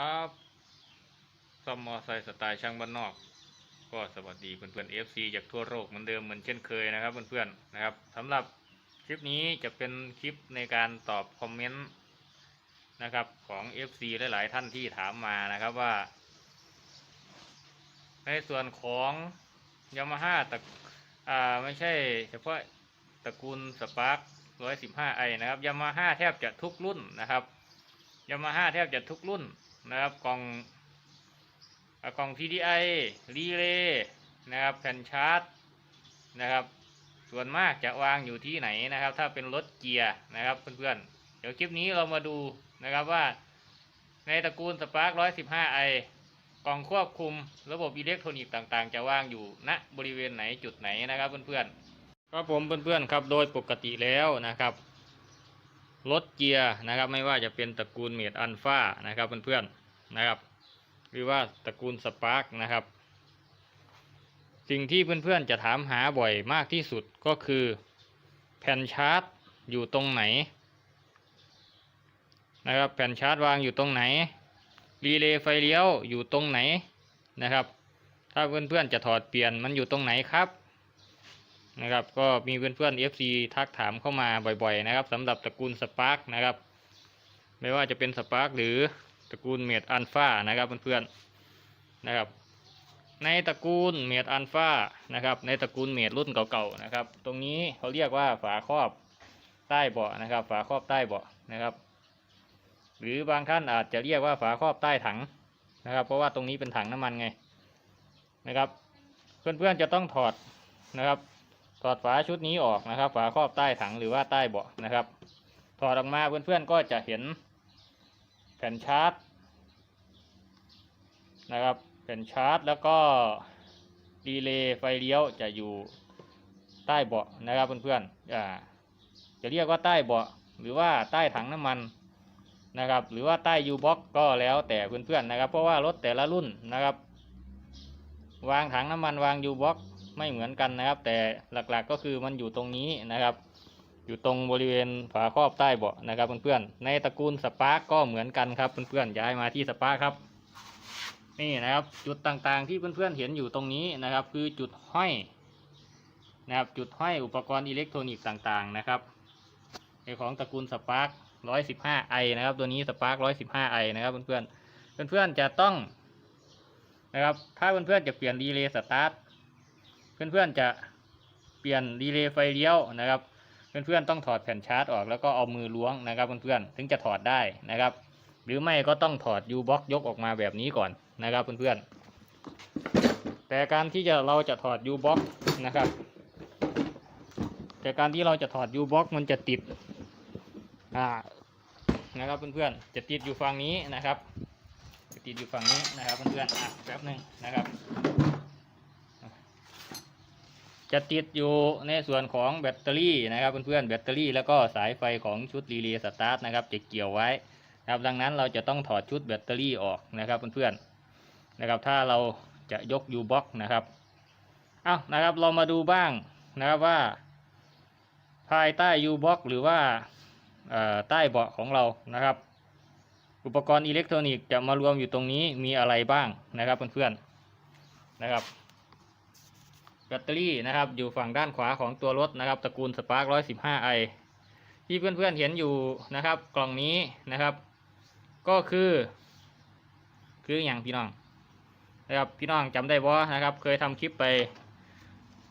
ครับซ่อมมอไซค์สไตล์ช่างบ้านนอก ก็สวัสดีเพื่อนๆ FC จากทั่วโลกเหมือนเดิมเหมือนเช่นเคยนะครับเพื่อนๆนะครับสำหรับคลิปนี้จะเป็นคลิปในการตอบคอมเมนต์นะครับของ FC หลายๆท่านที่ถามมานะครับว่า ในส่วนของยามาฮ่าตะอ่าไม่ใช่เฉพาะตระกูลสปาร์ค 115ไอนะครับยามาฮ่าแทบจะทุกรุ่นนะครับยามาฮ่าแทบจะทุกรุ่น นะครับกล่องกล่อง TDI รีเลย์นะครับแผ่นชาร์จนะครับส่วนมากจะวางอยู่ที่ไหนนะครับ ถ้าเป็นรถเกียร์นะครับเพื่อนๆเดี๋ยวคลิปนี้เรามาดูนะครับว่าในตระกูลสปาร์ค115ไอกล่องควบคุมระบบอิเล็กทรอนิกส์ต่างๆ จะวางอยู่ณบริเวณไหนจุดไหนนะครับเพื่อนๆครับผมเพื่อนๆครับโดยปกติแล้วนะครับ รถเกียร์นะครับ ไม่ว่าจะเป็นตระกูลเมดอัลฟานะครับเพื่อนๆนะครับ หรือว่าตระกูลสปาร์กนะครับ สิ่งที่เพื่อนๆจะถามหาบ่อยมากที่สุดก็คือแผ่นชาร์จอยู่ตรงไหนนะครับแผ่นชาร์จวางอยู่ตรงไหนรีเลย์ไฟเลี้ยวอยู่ตรงไหนนะครับ ถ้าเพื่อนๆจะถอดเปลี่ยนมันอยู่ตรงไหนครับ นะครับ ก็มีเพื่อนๆ FC ทักถามเข้ามาบ่อยๆ นะครับสำหรับตระกูลสปาร์กนะครับ ไม่ว่าจะเป็นสปาร์กหรือตระกูลเมดอัลฟานะครับเพื่อนๆนะครับ ในตระกูลเมดอัลฟานะครับ ในตระกูลเมดรุ่นเก่าๆนะครับ ตรงนี้เขาเรียกว่าฝาครอบใต้เบาะนะครับ ฝาครอบใต้เบาะนะครับ หรือบางท่านอาจจะเรียกว่าฝาครอบใต้ถังนะครับ เพราะว่าตรงนี้เป็นถังน้ำมันไงนะครับ เพื่อนๆจะต้องถอดนะครับ ถอดฝาชุดนี้ออกนะครับ ฝาครอบใต้ถังหรือว่าใต้เบาะนะครับ ถอดออกมาเพื่อนๆก็จะเห็นแผ่นชาร์จนะครับแผ่นชาร์จแล้วก็รีเลย์ไฟเลี้ยวจะอยู่ใต้เบาะนะครับเพื่อนๆอ่าจะเรียกว่าใต้เบาะหรือว่าใต้ถังน้ำมันนะครับ หรือว่าใต้ยูบ็อกก็แล้วแต่เพื่อนๆนะครับ เพราะว่ารถแต่ละรุ่นนะครับ วางถังน้ำมันวางยูบ็อก ไม่เหมือนกันนะครับ แต่หลักๆก็คือมันอยู่ตรงนี้นะครับ อยู่ตรงบริเวณฝาครอบใต้เบาะนะครับเพื่อนๆในตระกูลสปาร์กก็เหมือนกันครับเพื่อนๆย้ายมาที่สปาร์กครับนี่นะครับจุดต่างๆที่เพื่อนๆเห็นอยู่ตรงนี้นะครับ คือจุดห้อยนะครับจุดห้อยอุปกรณ์อิเล็กทรอนิกส์ต่างๆนะครับในของตระกูลสปาร์ก115ไอนะครับตัวนี้สปาร์ก115ไอนะครับเพื่อนๆเพื่อนๆจะต้องนะครับถ้าเพื่อนๆจะเปลี่ยนรีเลย์สตาร์ท เพื่อนๆจะเปลี่ยนรีเลย์ไฟเลี้ยวนะครับ เพื่อนๆต้องถอดแผ่นชาร์จออกแล้วก็เอามือล้วงนะครับเพื่อนๆถึงจะถอดได้นะครับ หรือไม่ก็ต้องถอดยูบ็อกยกออกมาแบบนี้ก่อนนะครับเพื่อนๆแต่การที่จะเราจะถอดยูบ็อกนะครับ แต่การที่เราจะถอดยูบ็อกมันจะติดอ่านะครับเพื่อนๆจะติดอยู่ฝั่งนี้นะครับ จะติดอยู่ฝั่งนี้นะครับเพื่อนๆอะแป๊บหนึ่งนะครับ จะติดอยู่ในส่วนของแบตเตอรี่นะครับเพื่อนๆแบตเตอรี่แล้วก็สายไฟของชุดรีเลย์สตาร์ทนะครับจะเกี่ยวไว้นะครับดังนั้นเราจะต้องถอดชุดแบตเตอรี่ออกนะครับเพื่อนๆนะครับถ้าเราจะยกยูบ็อกนะครับเอานะครับเรามาดูบ้างนะครับว่า ภายใต้ยูบ็อกหรือว่าใต้เบาะของเรานะครับ อุปกรณ์อิเล็กทรอนิกส์จะมารวมอยู่ตรงนี้มีอะไรบ้างนะครับเพื่อนๆนะครับ ตเตอรี่นะครับ อยู่ฝั่งด้านขวาของตัวรถนะครับ ตระกูลสปาร์ก115ไอที่เพื่อนๆเห็นอยู่นะครับ กล่องนี้นะครับ ก็คือ คืออย่างพี่น้องนะครับพี่น้องจำได้บ่นะครับ เคยทำคลิปไป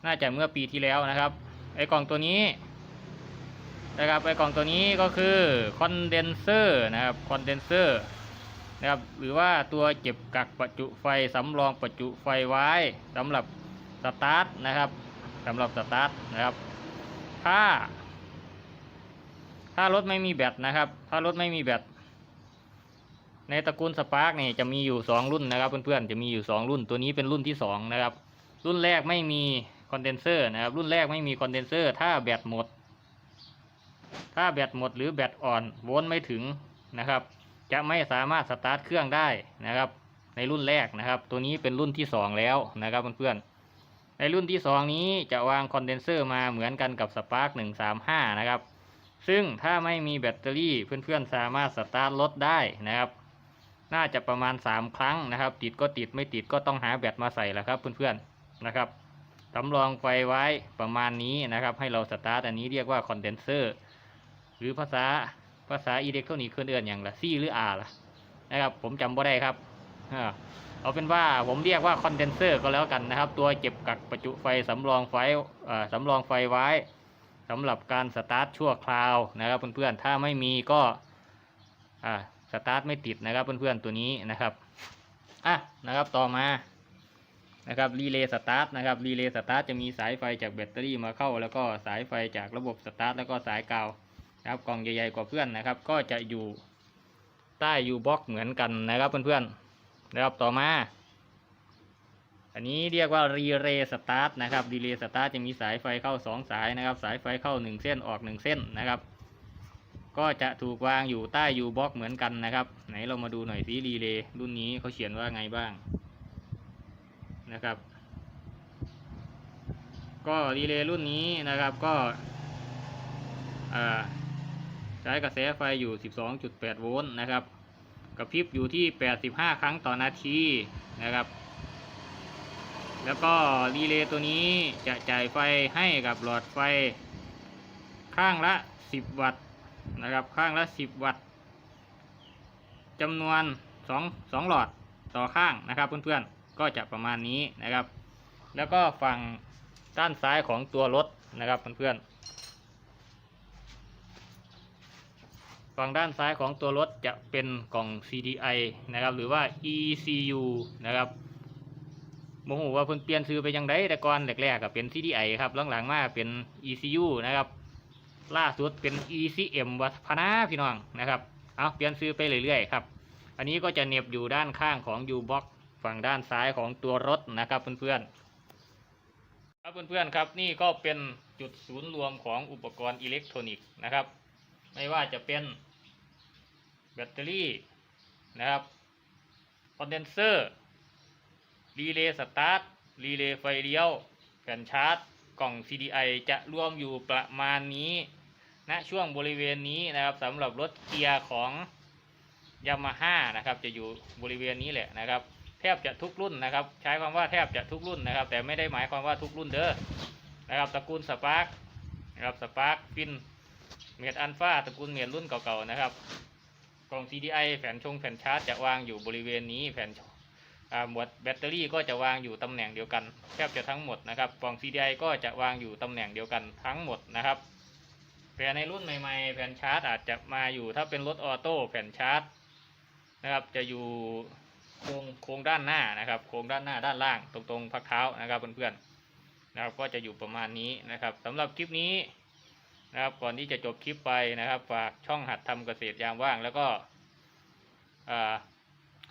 น่าจะเมื่อปีที่แล้วนะครับ ไอ้กล่องตัวนี้นะครับไอ้กล่องตัวนี้ก็คือคอนเดนเซอร์นะครับคอนเดนเซอร์นะครับหรือว่าตัวเก็บกักประจุไฟสำรองประจุไฟไว้สำหรับ สตาร์ทนะครับสำหรับสตาร์ทนะครับถ้า ถ้ารถไม่มีแบตนะครับ ถ้ารถไม่มีแบตในตระกูลสปาร์กนี่จะมีอยู่สองรุ่นนะครับเพื่อนๆจะมีอยู่สองรุ่นตัวนี้เป็นรุ่นที่สองนะครับรุ่นแรกไม่มีคอนเดนเซอร์นะครับรุ่นแรกไม่มีคอนเดนเซอร์ ถ้าแบตหมด ถ้าแบตหมดหรือแบตอ่อนโวลต์ไม่ถึงนะครับ จะไม่สามารถสตาร์ทเครื่องได้นะครับ ในรุ่นแรกนะครับ ตัวนี้เป็นรุ่นที่สองแล้วนะครับเพื่อนๆ ในรุ่นที่สองนี้จะวางคอนเดนเซอร์มาเหมือนกันกับ Spark 135 นะครับ ซึ่งถ้าไม่มีแบตเตอรี่เพื่อนๆสามารถสตาร์ทรถได้นะครับ น่าจะประมาณสามครั้งนะครับ ติดก็ติดไม่ติดก็ต้องหาแบตมาใส่แหละครับเพื่อนๆนะครับสำรองไฟไว้ประมาณนี้นะครับ ให้เราสตาร์ทอันนี้เรียกว่าคอนเดนเซอร์หรือภาษาภาษาอิเล็กทรอนิกส์เครื่องเอื่นอย่างละซี่หรืออาล่ะนะครับ ผมจำบ่ได้ครับ เอาเป็นว่าผมเรียกว่าคอนเดนเซอร์ก็แล้วกันนะครับ ตัวเก็บกักประจุไฟสำรองไฟสำรองไฟไว้สำหรับการสตาร์ทชั่วคราวนะครับเพื่อนๆถ้าไม่มีก็สตาร์ทไม่ติดนะครับเพื่อนๆตัวนี้นะครับอะนะครับต่อมานะครับรีเลย์สตาร์ทนะครับรีเลย์สตาร์ทจะมีสายไฟจากแบตเตอรี่มาเข้า แล้วก็สายไฟจากระบบสตาร์ทแล้วก็สายกาวนะครับกล่องใหญ่ๆกว่าเพื่อนนะครับ ก็จะอยู่ใต้ยูบ็อกเหมือนกันนะครับเพื่อนๆ นะครับต่อมา อันนี้เรียกว่ารีเลย์สตาร์ทนะครับรีเลย์สตาร์ทจะมีสายไฟเข้า 2 สายนะครับ สายไฟเข้า 1 เส้นออก 1 เส้นนะครับ ก็จะถูกวางอยู่ใต้ยูบ็อกเหมือนกันนะครับ ไหนเรามาดูหน่อยสิรีเลย์รุ่นนี้เขาเขียนว่าไงบ้างนะครับก็รีเลย์รุ่นนี้นะครับก็ใช้กระแสไฟอยู่ 12.8 โวลต์นะครับ กระพริบอยู่ที่ 85 ครั้งต่อนาทีนะครับ แล้วก็รีเลย์ตัวนี้จะจ่ายไฟให้กับหลอดไฟ ข้างละ 10 วัตต์นะครับข้างละ 10 วัตต์จำนวน2 2หลอดต่อข้างนะครับ เพื่อนๆก็จะประมาณนี้นะครับ แล้วก็ฝั่งด้านซ้ายของตัวรถนะครับเพื่อนๆ ฝั่งด้านซ้ายของตัวรถจะเป็นกล่อง CDI นะครับ หรือว่า ECU นะครับโมโหว่าเพิ่นเปลี่ยนซื้อไปยังไดแต่ก่อนแรกๆก็เป็น CDI ครับหลังๆมาเป็น ECU นะครับ ล่าสุดเป็น ECM วัฒนาพี่น้องนะครับ เอาเปลี่ยนซื้อไปเรื่อยๆครับ อันนี้ก็จะเน็บอยู่ด้านข้างของ U-Box ฝั่งด้านซ้ายของตัวรถนะครับเพื่อนๆ ครับเพื่อนๆครับนี่ก็เป็นจุดศูนย์รวมของอุปกรณ์อิเล็กทรอนิกส์นะครับ ไม่ว่าจะเป็น แบตเตอรี่นะครับคอนเดนเซอร์รีเลย์สตาร์ทรีเลย์ไฟเลี้ยวแผ่นชาร์จ กล่อง CDI จะรวมอยู่ประมาณนี้ณนะช่วงบริเวณนี้นะครับสำหรับรถเกียร์ของยามาฮ่านะครับจะอยู่บริเวณนี้แหละนะครับ แทบจะทุกรุ่นนะครับ ใช้คำว่าแทบจะทุกรุ่นนะครับ แต่ไม่ได้หมายความว่าทุกรุ่นเด้อนะครับตระกูลสปาร์กนะครับสปาร์กฟินเมียดอันฟาตระกูลเมียดรุ่นเก่าๆนะครับ กล่อง CDI แผ่นชงแผ่นชาร์จจะวางอยู่บริเวณนี้แผ่นหมวดแบตเตอรี่ก็จะวางอยู่ตำแหน่งเดียวกันแทบจะทั้งหมดนะครับกล่อง CDI ก็จะวางอยู่ตำแหน่งเดียวกันทั้งหมดนะครับแต่ในรุ่นใหม่ๆ แผ่นชาร์จอาจจะมาอยู่ถ้าเป็นรถออโต้แผ่นชาร์จนะครับจะอยู่โครงโครงด้านหน้านะครับ โครงด้านหน้าด้านล่างตรงๆพักเท้านะครับเพื่อนๆนะครับก็จะอยู่ประมาณนี้นะครับสำหรับคลิปนี้ นะครับ ก่อนที่จะจบคลิปไปนะครับ ฝากช่องหัดทำเกษตรยามว่าง แล้วก็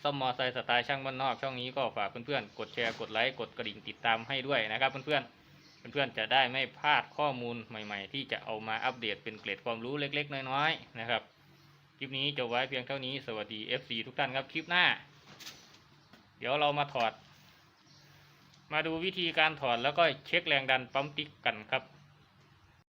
ซ่อมมอไซค์สไตล์ช่างบ้านนอกช่องนี้ก็ฝากเพื่อนๆกดแชร์กดไลค์กดกระดิ่งติดตามให้ด้วยนะครับ เพื่อนๆเพื่อนๆจะได้ไม่พลาดข้อมูลใหม่ ๆ ที่จะเอามาอัปเดตเป็นเกร็ดความรู้เล็ก ๆ น้อยๆนะครับคลิปนี้จบไว้เพียงเท่านี้สวัสดี FC ทุกท่านครับคลิปหน้า เดี๋ยวเรามาถอด มาดูวิธีการถอดแล้วก็เช็คแรงดันปั๊มติ๊กกันครับ